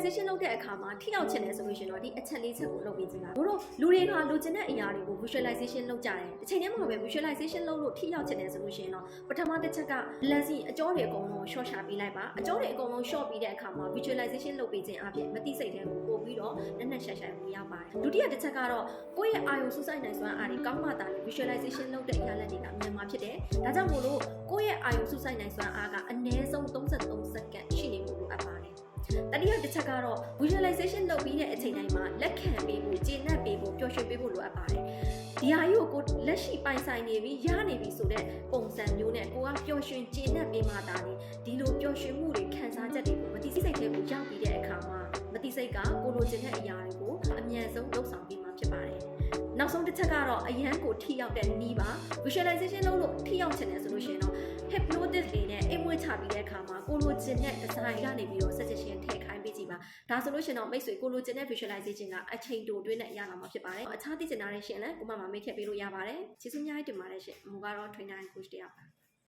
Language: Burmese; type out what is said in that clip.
visualization လုပ်တဲ့အခါမှာထိရောက်ချင်တယ်ဆိုလို့ရှိရင်တော့ဒီအချက်လေးချက်ကိုလုပ်ပြီးကြည့်ပါတို့လူတွေကလိုချင်တဲ့အရာတွေကို visualization လုပ်ကြတယ်တစ်ချိန်တည်းမှာပဲ visualization လုပ်လို့ထိရောက်ချင်တယ်ဆိုလို့ရှိရင်တော့ပထမတစ်ချက်က lens အကြောတွေအကုန်လုံး short ရှာပေးလိုက်ပါအကြောတွေအကုန်လုံး short ပြီးတဲ့အခါမှာ visualization လုပ်ပေးခြင်းအပြင်မတိစိတ်တဲ့ကိုပို့ပြီးတော့နက်နက်ရှာရှာဝင်ရောက်ပါတယ်ဒုတိယတစ်ချက်ကတော့ကိုယ့်ရဲ့အာရုံစူးစိုက်နိုင်စွမ်းအားတွေကောင်းမှသာလေ visualization လုပ်တဲ့အရာလက်တွေကမြန်မာဖြစ်တယ်ဒါကြောင့်မို့လို့ကိုယ့်ရဲ့အာရုံစူးစိုက်နိုင်စွမ်းအား တတိယတစ်ချက်ကတော့ visualization လုပ်ပြီးတဲ့အချိန်တိုင်းမှာလက်ခံပေးဖို့ကျေနပ်ပေးဖို့ပျော်ရွှင်ပေးဖို့လိုအပ်ပါတယ်ဒီဟာကြီးကိုကိုလက်ရှိပိုင်ဆိုင်နေပြီရနေပြီဆိုတဲ့ပုံစံမျိုးနဲ့ကိုကပျော်ရွှင်ကျေနပ်ပေးမှသာလေဒီလိုပျော်ရွှင်မှုတွေခံစားချက်တွေကိုမတိစိတ်တဲ့ကိုရောက်ပြီးတဲ့အခါမှာမတိစိတ်ကကိုလိုချင်တဲ့အရာတွေကိုအမြန်ဆုံးလုပ်ဆောင်ပေးမှာဖြစ်ပါတယ်နောက်ဆုံးတစ်ချက်ကတော့အရန်ကိုထိရောက်တဲ့နီးပါ visualization လုပ်လို့ထိရောက်ချင်တယ်ဆိုလို့ရှိရင်တော့ hypnosis တွေနဲ့အိမ်မွေးချပြီးတဲ့အခါမှာကိုလိုချင်တဲ့ design ကနေပြီးတော့ suggestion ထည့်ခိုင်းပေးကြည့်ပါ ဒါဆိုလို့ရှိရင်တော့မိတ်ဆွေကိုလိုချင်တဲ့ visualization ကအချိန်တိုတွင်းနဲ့ရလာမှာဖြစ်ပါတယ်အခြားသိချင်တာတွေရှင်လည်းကိုမမမေးခဲ့ပေးလို့ရပါတယ်ကျေးဇူးအများကြီးတင်ပါတယ်ရှင်အမူကတော့ trainer and coach တရားပါ